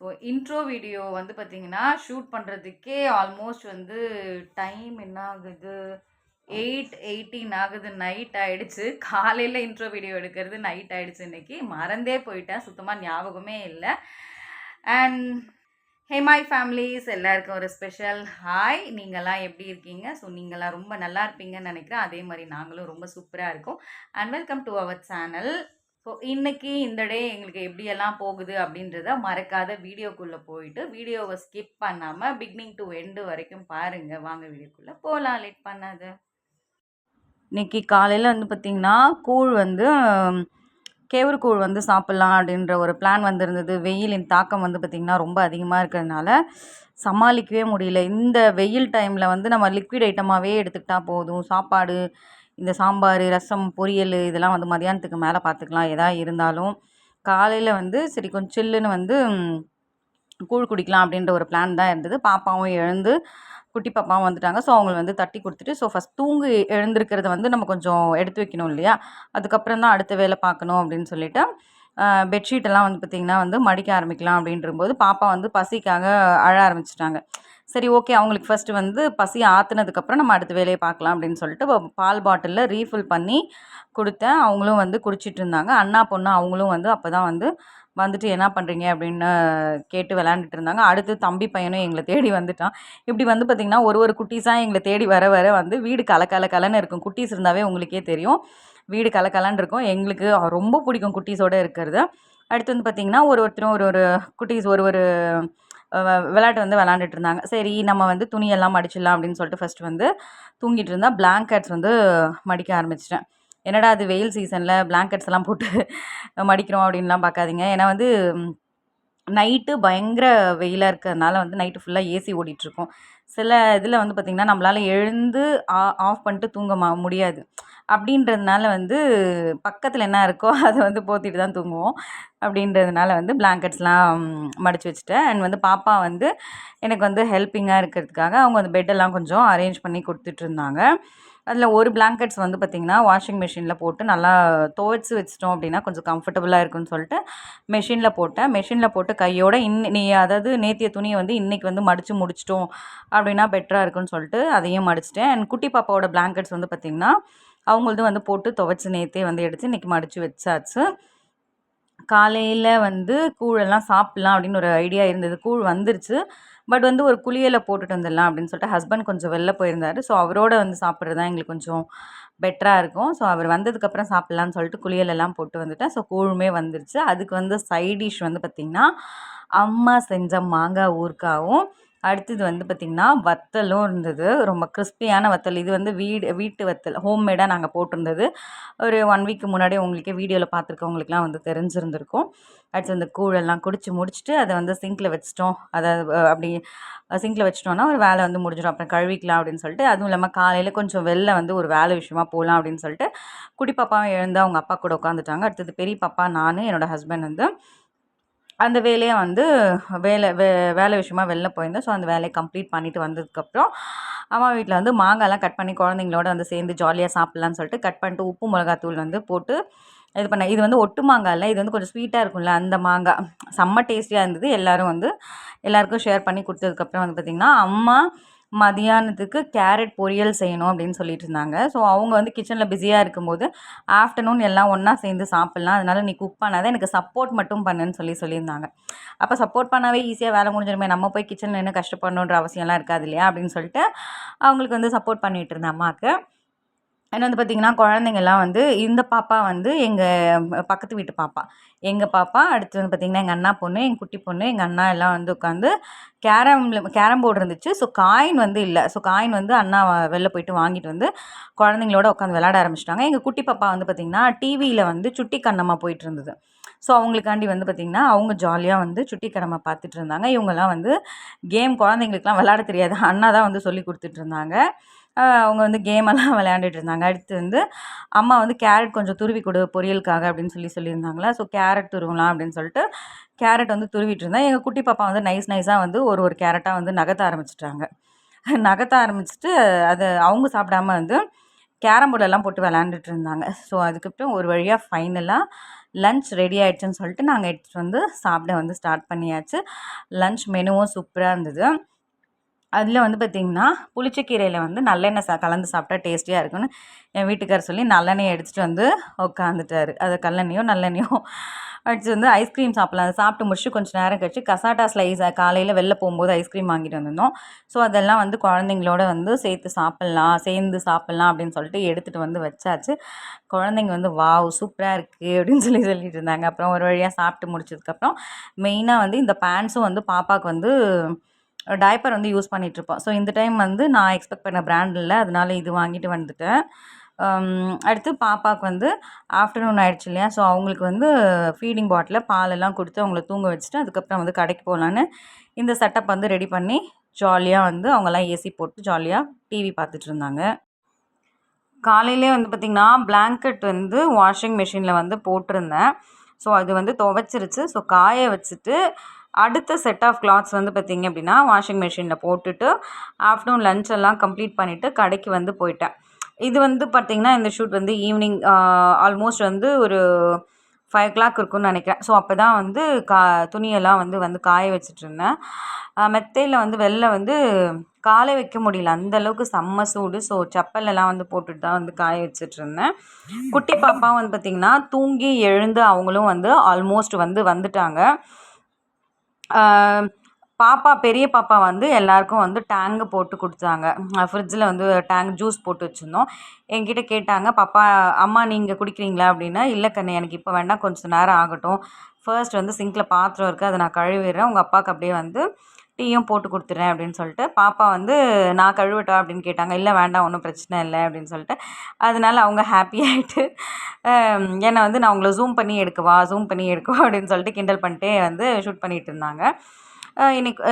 So intro video வந்து பார்த்தீங்கன்னா shoot பண்ணுறதுக்கே ஆல்மோஸ்ட் வந்து டைம் என்ன ஆகுது எயிட் எயிட்டீன் ஆகுது நைட் ஆகிடுச்சு காலையில் இன்ட்ரோ வீடியோ எடுக்கிறது நைட் ஆகிடுச்சு இன்றைக்கி மறந்தே போயிட்டேன். சுத்தமாக ஞாபகமே இல்லை. அண்ட் ஹேமாய் ஃபேமிலிஸ் எல்லாருக்கும் ஒரு ஸ்பெஷல் ஹாய் நீங்களாம் எப்படி இருக்கீங்க? ஸோ நீங்களாம் ரொம்ப நல்லா இருப்பீங்கன்னு நினைக்கிறேன். அதே மாதிரி நாங்களும் ரொம்ப சூப்பராக இருக்கோம். And welcome to our channel so இன்றைக்கி இந்த டே எங்களுக்கு எப்படியெல்லாம் போகுது அப்படின்றத மறக்காத வீடியோக்குள்ளே போயிட்டு வீடியோவை ஸ்கிப் பண்ணாமல் பிகினிங் டு எண்டு வரைக்கும் பாருங்கள் வாங்க வீடியோக்குள்ளே போகலாம் லேட் பண்ணாத. இன்றைக்கி காலையில் வந்து பார்த்திங்கன்னா கூழ் வந்து கேவுரு கூழ் வந்து சாப்பிட்லாம் அப்படின்ற ஒரு பிளான் வந்திருந்தது. வெயிலின் தாக்கம் வந்து பார்த்திங்கன்னா ரொம்ப அதிகமாக இருக்கிறதுனால சமாளிக்கவே முடியல. இந்த வெயில் டைமில் வந்து நம்ம லிக்விட் ஐட்டமாகவே எடுத்துக்கிட்டால் போதும். சாப்பாடு இந்த சாம்பார் ரசம் பொரியல் இதெல்லாம் வந்து மதியானத்துக்கு மேலே பார்த்துக்கலாம் எதா இருந்தாலும் காலையில் வந்து சரி கொஞ்சம் சில்லுன்னு வந்து கூழ் குடிக்கலாம் அப்படின்ற ஒரு பிளான் தான் இருந்தது. பாப்பாவும் எழுந்து குட்டி பாப்பாவும் வந்துட்டாங்க. ஸோ அவங்கள வந்து தட்டி கொடுத்துட்டு ஸோ ஃபஸ்ட் தூங்கு எழுந்திருக்கிறத வந்து நம்ம கொஞ்சம் எடுத்து வைக்கணும் இல்லையா? அதுக்கப்புறம் தான் அடுத்த வேலை பார்க்கணும் அப்படின்னு சொல்லிட்டு பெட்ஷீட்டெல்லாம் வந்து பார்த்திங்கன்னா வந்து மடிக்க ஆரம்பிக்கலாம் அப்படின்றபோது பாப்பா வந்து பசிக்காக அழ ஆரம்பிச்சிட்டாங்க. சரி ஓகே அவங்களுக்கு ஃபஸ்ட்டு வந்து பசி ஆற்றுனதுக்கப்புறம் நம்ம அடுத்த வேலையை பார்க்கலாம் அப்படின்னு சொல்லிட்டு பால் பாட்டிலில் ரீஃபில் பண்ணி கொடுத்தேன். அவங்களும் வந்து குடிச்சிட்டு இருந்தாங்க. அண்ணா பொண்ணு அவங்களும் வந்து அப்போ தான் வந்து வந்துட்டு என்ன பண்ணுறீங்க அப்படின்னு கேட்டு விளாண்டுட்டு இருந்தாங்க. அடுத்து தம்பி பையனும் எங்களை தேடி வந்துட்டான். இப்படி வந்து பார்த்திங்கன்னா ஒரு ஒரு குட்டீஸாக எங்களை தேடி வர வர வந்து வீடு கல கல கலன்னு இருக்கும். குட்டீஸ் இருந்தாவே உங்களுக்கே தெரியும். வீடு கல கலன்னு இருக்கும். எங்களுக்கு ரொம்ப பிடிக்கும் குட்டீஸோடு இருக்கிறது. அடுத்து வந்து பார்த்திங்கன்னா ஒரு ஒருத்தரும் ஒரு ஒரு குட்டீஸ் ஒரு ஒரு விளையாட்டு வந்து விளாண்டுட்டு இருந்தாங்க. சரி நம்ம வந்து துணியெல்லாம் மடிச்சிடலாம் அப்படின்னு சொல்லிட்டு ஃபஸ்ட்டு வந்து தூங்கிட்டு இருந்தால் பிளாங்கெட்ஸ் வந்து மடிக்க ஆரம்பிச்சிட்டேன். என்னடா அது வெயில் சீசனில் பிளாங்கெட்ஸ் எல்லாம் போட்டு மடிக்கிறோம் அப்படின்லாம் பார்க்காதீங்க. ஏன்னா வந்து நைட்டு பயங்கர வெயிலாக இருக்கிறதுனால வந்து நைட்டு ஃபுல்லாக ஏசி ஓடிட்டுருக்கும். சில இதில் வந்து பார்த்திங்கன்னா நம்மளால் எழுந்து ஆ ஆஃப் பண்ணிட்டு தூங்க முடியாது. அப்படின்றதுனால வந்து பக்கத்தில் என்ன இருக்கோ அதை வந்து போத்திட்டு தான் தூங்குவோம். அப்படின்றதுனால வந்து பிளாங்கெட்ஸ்லாம் மடித்து வச்சுட்டேன். அண்ட் வந்து பாப்பா வந்து எனக்கு வந்து ஹெல்ப்பிங்காக இருக்கிறதுக்காக அவங்க அந்த பெட்டெல்லாம் கொஞ்சம் அரேஞ்ச் பண்ணி கொடுத்துட்ருந்தாங்க அதில் ஒரு பிளாங்கெட்ஸ் வந்து பார்த்திங்கன்னா வாஷிங் மிஷினில் போட்டு நல்லா துவைச்சி வச்சிட்டோம் அப்படின்னா கொஞ்சம் கம்ஃபர்டபுளாக இருக்குன்னு சொல்லிட்டு மெஷினில் போட்டேன். மெஷினில் போட்டு கையோட இன் நீ அதாவது நேத்திய துணியை வந்து இன்றைக்கி வந்து மடித்து முடிச்சிட்டோம் அப்படின்னா பெட்டராக இருக்குன்னு சொல்லிட்டு அதையும் மடிச்சிட்டேன். அண்ட் குட்டி பாப்பாவோட பிளாங்கெட்ஸ் வந்து பார்த்திங்கன்னா அவங்களது வந்து போட்டு துவைச்சி நேத்தே வந்து எடுத்து இன்றைக்கி மடித்து வச்சாச்சு. காலையில் வந்து கூழெல்லாம் சாப்பிட்லாம் அப்படின்னு ஒரு ஐடியா இருந்தது. கூழ் வந்துருச்சு. பட் வந்து ஒரு குளியலை போட்டுட்டு வந்துடலாம் அப்படின்னு சொல்லிட்டு ஹஸ்பண்ட் கொஞ்சம் வெளில போயிருந்தார். ஸோ அவரோட வந்து சாப்பிட்றது தான் எங்களுக்கு கொஞ்சம் பெட்டராக இருக்கும். ஸோ அவர் வந்ததுக்கப்புறம் சாப்பிட்லான்னு சொல்லிட்டு குளியலெல்லாம் போட்டு வந்துட்டேன். ஸோ கூழுமே வந்துருச்சு. அதுக்கு வந்து சைட் டிஷ் வந்து பார்த்திங்கன்னா அம்மா செஞ்ச மாங்காய் ஊறுகாவும் அடுத்தது வந்து பார்த்திங்கன்னா வத்தலும் இருந்தது. ரொம்ப கிறிஸ்பியான வத்தல். இது வந்து வீடு வீட்டு வத்தல். ஹோம்மேடாக நாங்கள் போட்டிருந்தது. ஒரு ஒன் வீக் முன்னாடி உங்களுக்கே வீடியோவில் பார்த்துருக்கவங்களுக்குலாம் வந்து தெரிஞ்சிருந்திருக்கும். அடுத்து அந்த கூழெல்லாம் குடிச்சு முடிச்சுட்டு அதை வந்து சிங்கில் வச்சிட்டோம். அதை அப்படி சிங்கில் வச்சிட்டோம்னா ஒரு வேலை வந்து முடிஞ்சிடும். அப்புறம் கழுவிக்கலாம் அப்படின்னு சொல்லிட்டு அதுவும் இல்லாமல் காலையில் கொஞ்சம் வெளில வந்து ஒரு வேலை விஷயமா போகலாம் அப்படின்னு சொல்லிட்டு குட்டி பாப்பாவும் எழுந்து அவங்க அப்பா கூட உட்காந்துட்டாங்க அடுத்தது பெரிய பாப்பா நான் என்னோடய ஹஸ்பண்ட் வந்து அந்த வேலையை வந்து வேலை வே வேலை விஷயமா வெளில போயிருந்தேன். ஸோ அந்த வேலையை கம்ப்ளீட் பண்ணிட்டு வந்ததுக்கப்புறம் அம்மா வீட்டில் வந்து மாங்காய்லாம் கட் பண்ணி குழந்தைங்களோட வந்து சேர்ந்து ஜாலியாக சாப்பிட்லான்னு சொல்லிட்டு கட் பண்ணிட்டு உப்பு மிளகாத்தூள் வந்து போட்டு இது பண்ண இது வந்து ஒட்டு மாங்காய் இல்லை இது வந்து கொஞ்சம் ஸ்வீட்டாக இருக்கும்ல அந்த மாங்காய். செம்ம டேஸ்டியாக இருந்தது. எல்லாரும் வந்து எல்லாருக்கும் ஷேர் பண்ணி கொடுத்ததுக்கப்புறம் வந்து பார்த்திங்கன்னா அம்மா மதியானத்துக்கு கேரட் பொரியல் செய்யணும் அப்படின்னு சொல்லிட்டு இருந்தாங்க ஸோ அவங்க வந்து கிச்சனில் பிஸியாக இருக்கும்போது ஆஃப்டர்நூன் எல்லாம் ஒன்றா சேர்ந்து சாப்பிட்லாம். அதனால நீ குக் பண்ணாத எனக்கு சப்போர்ட் மட்டும் பண்ணுன்னு சொல்லி சொல்லியிருந்தாங்க. அப்போ சப்போர்ட் பண்ணாவே ஈஸியாக வேலை முடிஞ்சிருமே நம்ம போய் கிச்சனில் என்ன கஷ்டப்படணுன்ற அவசியம்லாம் இருக்காது இல்லையா அப்படின்னு சொல்லிட்டு அவங்களுக்கு வந்து சப்போர்ட் பண்ணிட்டு இருந்தேன் அம்மாவுக்கு என்ன வந்து பார்த்திங்கன்னா குழந்தைங்கள்லாம் வந்து இந்த பாப்பா வந்து எங்கள் பக்கத்து வீட்டு பாப்பா. எங்கள் பாப்பா அடுத்து வந்து பார்த்திங்கன்னா எங்கள் அண்ணா பொண்ணு எங்கள் குட்டி பொண்ணு எங்கள் அண்ணா எல்லாம் வந்து உட்காந்து கேரமில் கேரம் போர்டு இருந்துச்சு. ஸோ காயின் வந்து இல்லை. ஸோ காயின் வந்து அண்ணா வெளில போயிட்டு வாங்கிட்டு வந்து குழந்தைங்களோட உட்காந்து விளையாட ஆரம்பிச்சிட்டாங்க. எங்கள் குட்டி பாப்பா வந்து பார்த்திங்கன்னா டிவியில் வந்து சுட்டி கண்ணம்மா போயிட்டு இருந்தது. ஸோ அவங்களுக்காண்டி வந்து பார்த்திங்கன்னா அவங்க ஜாலியாக வந்து சுட்டி கடமை பார்த்துட்டு இருந்தாங்க. இவங்கெல்லாம் வந்து கேம் குழந்தைங்களுக்குலாம் விளையாட தெரியாது. அண்ணா தான் வந்து சொல்லி கொடுத்துட்டு இருந்தாங்க. அவங்க வந்து கேமெல்லாம் விளையாண்டுட்டு இருந்தாங்க. அடுத்து வந்து அம்மா வந்து கேரட் கொஞ்சம் துருவி கொடு பொரியலுக்காக அப்படின்னு சொல்லி சொல்லியிருந்தாங்களா. ஸோ கேரட் துருவலாம் அப்படின்னு சொல்லிட்டு கேரட் வந்து துருவிட்டு இருந்தேன் எங்கள் குட்டி பாப்பா வந்து நைஸ் நைஸாக வந்து ஒரு ஒரு கேரட்டாக வந்து நகர்த்த ஆரம்பிச்சிட்டாங்க. நகர்த்த ஆரம்பிச்சிட்டு அதை அவங்க சாப்பிடாம வந்து கேரம் போர்டெல்லாம் போட்டு விளாண்டுட்டு இருந்தாங்க. ஸோ அதுக்கப்புறம் ஒரு வழியாக ஃபைனலாக லன்ச் ரெடி ஆகிடுச்சுன்னு சொல்லிட்டு நாங்கள் எடுத்துகிட்டு வந்து சாப்பிட வந்து ஸ்டார்ட் பண்ணியாச்சு. லன்ச் மெனுவும் சூப்பராக இருந்தது. அதில் வந்து பார்த்திங்கன்னா புளிச்சக்கீரையில் வந்து நல்லெண்ணெய் சா கலந்து சாப்பிட்டா டேஸ்டியாக இருக்குன்னு என் வீட்டுக்காரர் சொல்லி நல்லெண்ணெய் எடுத்துகிட்டு வந்து உட்காந்துட்டாரு அது கல்லெண்ணையோ நல்லெண்ணையோ அடிச்சு வந்து ஐஸ்கிரீம் சாப்பிட்லாம். அதை சாப்பிட்டு முடிச்சு கொஞ்சம் நேரம் கழிச்சு கசாட்டா ஸ்லைஸ் காலையில் வெளில போகும்போது ஐஸ்கிரீம் வாங்கிட்டு வந்திருந்தோம். ஸோ அதெல்லாம் வந்து குழந்தைங்களோட வந்து சேர்த்து சாப்பிட்லாம் சேர்ந்து சாப்பிட்லாம் அப்படின்னு சொல்லிட்டு எடுத்துகிட்டு வந்து வச்சாச்சு. குழந்தைங்க வந்து வாவ் சூப்பராக இருக்குது அப்படின்னு சொல்லி சொல்லிட்டு இருந்தாங்க. அப்புறம் ஒரு வழியாக சாப்பிட்டு முடிச்சதுக்கப்புறம் மெயினாக வந்து இந்த பேண்ட்ஸும் வந்து பாப்பாவுக்கு வந்து டைப்பர் வந்து யூஸ் பண்ணிகிட்ருப்போம் ஸோ இந்த டைம் வந்து நான் எக்ஸ்பெக்ட் பண்ண பிராண்ட் இல்லை. அதனால இது வாங்கிட்டு வந்துட்டேன். அடுத்து பாப்பாவுக்கு வந்து ஆஃப்டர்நூன் ஆயிடுச்சு இல்லையா? ஸோ அவங்களுக்கு வந்து ஃபீடிங் பாட்டில் பாலெல்லாம் கொடுத்து அவங்கள தூங்க வச்சுட்டு அதுக்கப்புறம் வந்து கடைக்கு போகலான்னு இந்த செட்டப் வந்து ரெடி பண்ணி ஜாலியாக வந்து அவங்கெல்லாம் ஏசி போட்டு ஜாலியாக டிவி பார்த்துட்டு இருந்தாங்க. காலையிலே வந்து பார்த்திங்கன்னா பிளாங்கெட் வந்து வாஷிங் மிஷினில் வந்து போட்டிருந்தேன். ஸோ அது வந்து துவைச்சிருச்சு. ஸோ காய வச்சுட்டு அடுத்த செட் ஆஃப் கிளாத்ஸ் வந்து பார்த்திங்க அப்படின்னா வாஷிங் மிஷினில் போட்டுட்டு ஆஃப்டர்நூன் லஞ்ச் எல்லாம் கம்ப்ளீட் பண்ணிவிட்டு கடைக்கு வந்து போயிட்டேன். இது வந்து பார்த்திங்கன்னா இந்த ஷூட் வந்து ஈவினிங் ஆல்மோஸ்ட் வந்து ஒரு ஃபைவ் ஓ கிளாக் இருக்கும்னு நினைக்கிறேன். ஸோ அப்போ தான் வந்து கா துணியெல்லாம் வந்து வந்து காய வச்சிட்ருந்தேன் மெத்தையில் வந்து வெளில வந்து காலை வைக்க முடியல. அந்த அளவுக்கு செம்ம சூடு. ஸோ செப்பலெல்லாம் வந்து போட்டுட்டு தான் வந்து காய வச்சிட்ருந்தேன் குட்டி பாப்பா வந்து பார்த்திங்கன்னா தூங்கி எழுந்து அவங்களும் வந்து ஆல்மோஸ்ட் வந்து வந்துட்டாங்க. பாப்பா பெரிய பாப்பா வந்து எல்லாருக்கும் வந்து டேங்கு போட்டு கொடுத்தாங்க. ஃப்ரிட்ஜில் வந்து டேங்க் ஜூஸ் போட்டு வச்சுருந்தோம். என்கிட்ட கேட்டாங்க பாப்பா அம்மா நீங்கள் குடிக்கிறீங்களா? அப்படின்னா இல்லை கண்ணு எனக்கு இப்போ வேண்டாம் கொஞ்சம் நேரம் ஆகட்டும். ஃபர்ஸ்ட் வந்து சிங்கில் பாத்திரம் இருக்குது அதை நான் கழுவிடுறேன். உங்கள் அப்பாவுக்கு அப்படியே வந்து டீயும் போட்டு கொடுத்துட்றேன் அப்படின்னு சொல்லிட்டு பாப்பா வந்து நான் கழுவட்டா? அப்படின்னு கேட்டாங்க. இல்லை வேண்டாம் ஒன்றும் பிரச்சனை இல்லை அப்படின்னு சொல்லிட்டு. அதனால அவங்க ஹாப்பி ஆகிட்டு என்னை வந்து நான் உங்களை ஜூம் பண்ணி எடுக்கவா ஜூம் பண்ணி எடுக்கவா அப்படின்னு சொல்லிட்டு கிண்டல் பண்ணிட்டே வந்து ஷூட் பண்ணிகிட்டு இருந்தாங்க. இன்னைக்கு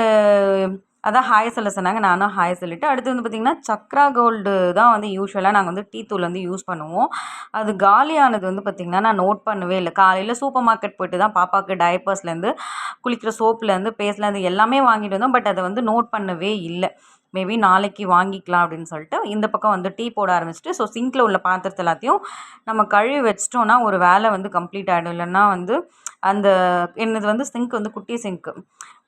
அதான் ஹாய் சொல்ல சொன்னாங்க நானும் ஹாய் சொல்லிவிட்டு அடுத்து வந்து பார்த்திங்கன்னா சக்ரா கோல்டு தான் வந்து யூஸ்வலாக நாங்கள் வந்து டீ தூள் வந்து யூஸ் பண்ணுவோம். அது காலியானது வந்து பார்த்திங்கன்னா நான் நோட் பண்ணவே இல்லை. காலையில் சூப்பர் மார்க்கெட் போய்ட்டு தான் பாப்பாவுக்கு டயப்பர்ஸ்லேருந்து குளிக்கிற சோப்புலேருந்து பேஸ்ட்லேருந்து எல்லாமே வாங்கிட்டு வந்தோம். பட் அதை வந்து நோட் பண்ணவே இல்லை. மேபி நாளைக்கு வாங்கிக்கலாம் அப்படின்னு சொல்லிட்டு இந்த பக்கம் வந்து டீ போட ஆரம்பிச்சிட்டு ஸோ சிங்கில் உள்ள பாத்திரத்தை எல்லாத்தையும் நம்ம கழுவி வச்சிட்டோன்னா ஒரு வேலை வந்து கம்ப்ளீட் ஆகிடும் இல்லைன்னா வந்து அந்த என்னது வந்து சிங்க் வந்து குட்டி சிங்க்கு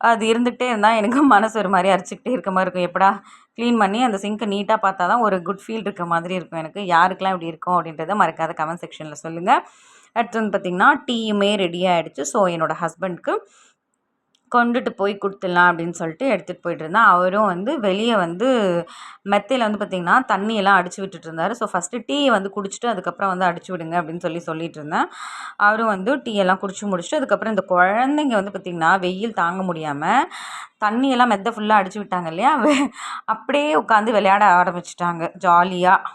அது இருந்துகிட்டே இருந்தால் எனக்கு மனசு ஒரு மாதிரி அரிச்சிக்கிட்டே இருக்க மாதிரி இருக்கும். எப்படா க்ளீன் பண்ணி அந்த சிங்க்கை நீட்டாக பார்த்தா தான் ஒரு குட் ஃபீல் இருக்க மாதிரி இருக்கும் எனக்கு. யாருக்கெல்லாம் இப்படி இருக்கும் அப்படின்றத மறக்காத கமெண்ட் செக்ஷனில் சொல்லுங்கள் அடுத்து வந்து பார்த்திங்கன்னா டீயுமே ரெடி ஆகிடுச்சு ஸோ என்னோடய ஹஸ்பண்ட்க்கு கொண்டுட்டு போய் கொடுத்துடலாம் அப்படின்னு சொல்லிட்டு எடுத்துகிட்டு போயிட்டுருந்தேன் அவரும் வந்து வெளியே வந்து மெத்தையில் வந்து பார்த்திங்கன்னா தண்ணியெல்லாம் அடித்து விட்டுட்டு இருந்தார். ஸோ ஃபஸ்ட்டு டீயை வந்து குடிச்சிட்டு அதுக்கப்புறம் வந்து அடிச்சு விடுங்க அப்படின்னு சொல்லி சொல்லிட்டு இருந்தேன். அவரும் வந்து டீயெல்லாம் குடிச்சு முடிச்சுட்டு அதுக்கப்புறம் இந்த குழந்தைங்க வந்து பார்த்திங்கன்னா வெயில் தாங்க முடியாமல் தண்ணியெல்லாம் மெத்தை ஃபுல்லாக அடிச்சு விட்டாங்க இல்லையா? அப்படியே உட்காந்து விளையாட ஆரம்பிச்சிட்டாங்க. ஜாலியாக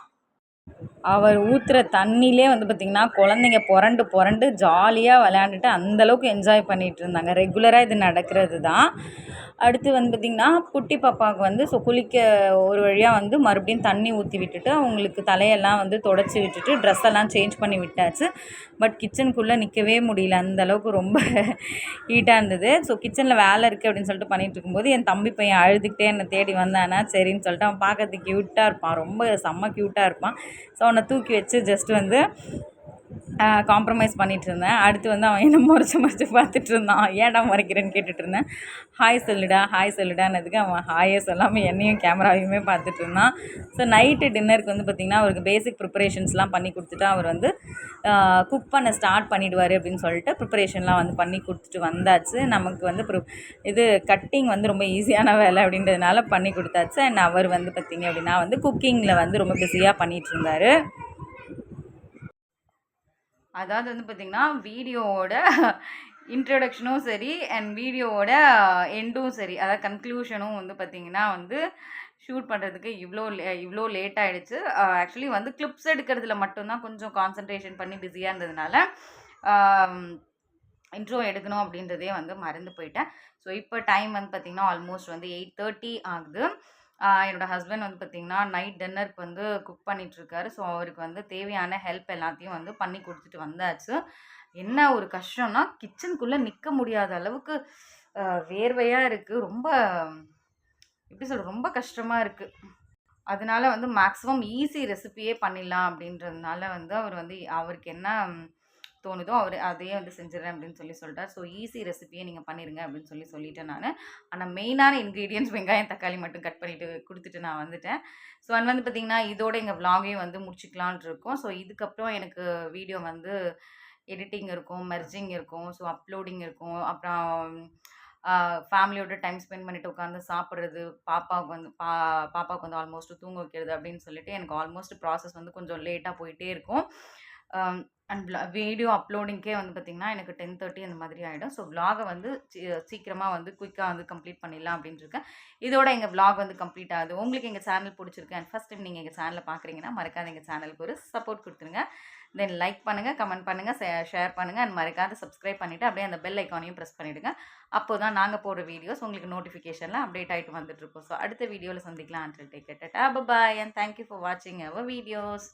அவர் ஊற்றுற தண்ணியிலே வந்து பார்த்திங்கன்னா குழந்தைங்க புரண்டு புரண்டு ஜாலியாக விளையாண்டுட்டு அந்தளவுக்கு என்ஜாய் பண்ணிகிட்டு இருந்தாங்க. ரெகுலராக இது நடக்கிறது தான் அடுத்து வந்து பார்த்திங்கன்னா குட்டி பாப்பாவுக்கு வந்து ஸோ குளிக்க ஒரு வழியாக வந்து மறுபடியும் தண்ணி ஊற்றி விட்டுட்டு அவங்களுக்கு தலையெல்லாம் வந்து தொடச்சி விட்டுட்டு ட்ரெஸ் எல்லாம் சேஞ்ச் பண்ணி விட்டாச்சு. பட் கிச்சனுக்குள்ளே நிற்கவே முடியல. அந்தளவுக்கு ரொம்ப ஹீட்டாக இருந்தது. ஸோ கிச்சனில் வேலை இருக்குது அப்படின்னு சொல்லிட்டு பண்ணிகிட்டு இருக்கும்போது என் தம்பி பையன் அழுதுகிட்டே என்னை தேடி வந்தானா. சரின்னு சொல்லிட்டு அவன் பார்க்கறதுக்கு க்யூட்டாக இருப்பான். ரொம்ப செம்ம க்யூட்டாக இருப்பான். ஸோ அவனை தூக்கி வச்சு ஜஸ்ட் வந்து காம்ப்ரமைஸ் பண்ணிகிட்டு இருந்தேன் அடுத்து வந்து அவன் என்ன முறைச்சி முறைச்சி பார்த்துட்டு இருந்தான் ஏன்டா முறைக்கிறேன்னு கேட்டுட்டு இருந்தேன் ஹாய் சொல்லுடா ஹாய் சொல்லுடான்னதுக்கு அவன் ஹாயே சொல்லாமல் என்னையும் கேமராவையுமே பார்த்துட்டு இருந்தான் ஸோ நைட்டு டின்னருக்கு வந்து பார்த்திங்கன்னா அவருக்கு பேசிக் ப்ரிப்பரேஷன்ஸ்லாம் பண்ணி கொடுத்துட்டு அவர் வந்து குக் பண்ண ஸ்டார்ட் பண்ணிவிடுவார் அப்படின்னு சொல்லிட்டு ப்ரிப்பரேஷன்லாம் வந்து பண்ணி கொடுத்துட்டு வந்தாச்சு. நமக்கு வந்து ப்ரி இது கட்டிங் வந்து ரொம்ப ஈஸியான வேலை அப்படின்றதுனால பண்ணி கொடுத்தாச்சு. அண்ட் அவர் வந்து பார்த்திங்க அப்படின்னா வந்து குக்கிங்கில் வந்து ரொம்ப பிஸியாக பண்ணிகிட்டு இருந்தார் அதாவது வந்து பார்த்திங்கன்னா வீடியோவோட இன்ட்ரடக்ஷனும் சரி அண்ட் வீடியோவோட எண்டும் சரி அதாவது கன்க்ளூஷனும் வந்து பார்த்திங்கன்னா வந்து ஷூட் பண்ணுறதுக்கு இவ்வளோ லே இவ்வளோ லேட் ஆகிடுச்சு ஆக்சுவலி வந்து கிளிப்ஸ் எடுக்கிறதுல மட்டும்தான் கொஞ்சம் கான்சன்ட்ரேஷன் பண்ணி பிஸியாக இருந்ததுனால இன்ட்ரோ எடுக்கணும் அப்படின்றதே வந்து மறந்து போயிட்டேன். ஸோ இப்போ டைம் வந்து பார்த்திங்கன்னா ஆல்மோஸ்ட் வந்து எயிட் தேர்ட்டி ஆகுது. என்னோடய ஹஸ்பண்ட் வந்து பார்த்திங்கன்னா நைட் டின்னருக்கு வந்து குக் பண்ணிகிட்ருக்காரு ஸோ அவருக்கு வந்து தேவையான ஹெல்ப் எல்லாத்தையும் வந்து பண்ணி கொடுத்துட்டு வந்தாச்சு. என்ன ஒரு கஷ்டம்னா கிச்சனுக்குள்ளே நிற்க முடியாத அளவுக்கு வேர்வையாக இருக்குது ரொம்ப எப்படி சொல்கிறது ரொம்ப கஷ்டமாக இருக்குது அதனால வந்து மேக்ஸிமம் ஈஸி ரெசிபியே பண்ணிடலாம் அப்படின்றதுனால வந்து அவர் வந்து அவருக்கு என்ன தோணுதோ அவர் அதையே வந்து செஞ்சிடறேன் அப்படின்னு சொல்லி சொல்லிட்டார் ஸோ ஈஸி ரெசிபியை நீங்கள் பண்ணிடுங்க அப்படின்னு சொல்லி சொல்லிட்டேன் நான். ஆனால் மெயினான இன்க்ரீடியன்ஸ் வெங்காயம் தக்காளி மட்டும் கட் பண்ணிவிட்டு கொடுத்துட்டு நான் வந்துட்டேன். ஸோ அது வந்து பார்த்திங்கன்னா இதோட எங்கள் விலாகையும் வந்து முடிச்சுக்கலான் இருக்கோம். ஸோ இதுக்கப்புறம் எனக்கு வீடியோ வந்து எடிட்டிங் இருக்கும் மெர்ஜிங் இருக்கும் ஸோ அப்லோடிங் இருக்கும். அப்புறம் ஃபேமிலியோட டைம் ஸ்பெண்ட் பண்ணிட்டு உட்காந்து சாப்பிட்றது பாப்பாவுக்கு வந்து பா பாப்பாவுக்கு வந்து ஆல்மோஸ்ட் தூங்க வைக்கிறது அப்படின்னு சொல்லிட்டு எனக்கு ஆல்மோஸ்ட் ப்ராசஸ் வந்து கொஞ்சம் லேட்டாக போயிட்டே இருக்கும். அண்ட் வீடியோ அப்லோடிங்க்கே வந்து பார்த்திங்கன்னா எனக்கு டென் தேர்ட்டி அந்த மாதிரி ஆகிடும் ஸோ விலாகை வந்து சீக்கிரமாக வந்து குயிக்காக வந்து கம்ப்ளீட் பண்ணிடலாம் அப்படின்னு இருக்கேன் இதோட எங்கள் விலாக் வந்து கம்ப்ளீட் ஆகுது. உங்களுக்கு எங்கள் சேனல் பிடிச்சிருக்கு அண்ட் ஃபஸ்ட் டைம் நீங்கள் எங்கள் சேனலில் பார்க்குறீங்கன்னா மறக்காத எங்கள் சேனலுக்கு ஒரு சப்போர்ட் கொடுத்துருங்க. தென் லைக் பண்ணுங்கள் கமெண்ட் பண்ணுங்கள் ஷேர் பண்ணுங்கள் அண்ட் மறக்காத சப்ஸ்கிரைப் பண்ணிவிட்டு அப்படியே அந்த பெல் ஐக்கானையும் ப்ரெஸ் பண்ணிவிடுங்க அப்போ தான் நாங்கள் போடுற வீடியோஸ் உங்களுக்கு நோட்டிஃபிகேஷனில் அப்டேட் ஆகிட்டு வந்துட்டுருக்கோம். ஸோ அடுத்த வீடியோவில் சந்திக்கலாம். அண்ட் டேக் கேட்டா பாய் அண்ட் தேங்க்யூ ஃபார் வாட்சிங் அவர் வீடியோஸ்